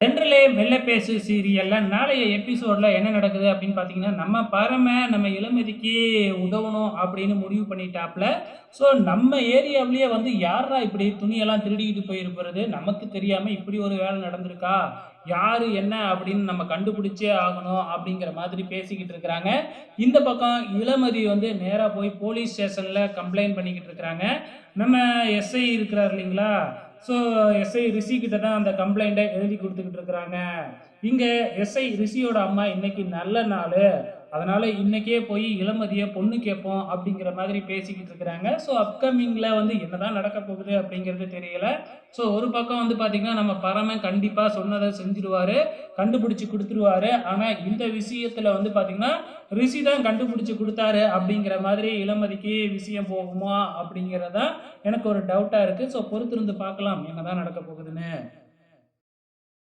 தென்றலே மெல்ல பேசு சீரியல்ல நாளைய எபிசோட்ல என்ன நடக்குது அப்படின்னு பார்த்தீங்கன்னா நம்ம பரம நம்ம இளமதிக்கு உதவணும் அப்படின்னு முடிவு பண்ணிட்டாப்ல. ஸோ நம்ம ஏரியாவிலேயே வந்து யாரா இப்படி துணியெல்லாம் திருடிக்கிட்டு போயிருப்பது நமக்கு தெரியாம இப்படி ஒரு வேலை நடந்திருக்கா? யாரு என்ன அப்படின்னு நம்ம கண்டுபிடிச்சே ஆகணும் அப்படிங்கிற மாதிரி பேசிக்கிட்டு இருக்கிறாங்க. இந்த பக்கம் இளமதி வந்து நேராக போய் போலீஸ் ஸ்டேஷன்ல கம்ப்ளைண்ட் பண்ணிக்கிட்டு இருக்கிறாங்க. நம்ம எஸ்ஐ இருக்கிறார் இல்லைங்களா? ஸோ எஸ்ஐ ரிஷி கிட்ட தான் அந்த கம்ப்ளைண்ட்டை எழுதி கொடுத்துக்கிட்டு இருக்கிறாங்க. இங்கே எஸ்ஐ ரிஷியோட அம்மா இன்னைக்கு நல்ல நாள். அதனால் இன்னைக்கே போய் இளமதியை பொண்ணு கேட்போம் அப்படிங்கிற மாதிரி பேசிக்கிட்டு இருக்கிறாங்க. ஸோ அப்கமிங்கில் வந்து என்னதான் நடக்க போகுது அப்படிங்கிறது தெரியல. ஸோ ஒரு பக்கம் வந்து பார்த்திங்கன்னா நம்ம பரமன் கண்டிப்பாக சொன்னதை செஞ்சிருவாரு கண்டுபிடிச்சி கொடுத்துருவாரு. ஆனால் இந்த விஷயத்தில் வந்து பார்த்திங்கன்னா ரிஷி தான் கண்டுபிடிச்சி கொடுத்தாரு அப்படிங்கிற மாதிரி இளமதிக்கு விஷயம் போகுமா அப்படிங்கிறதான் எனக்கு ஒரு டவுட்டாக இருக்குது ஸோ பொறுத்திருந்து பார்க்கலாம் என்னதான் நடக்க போகுதுன்னு.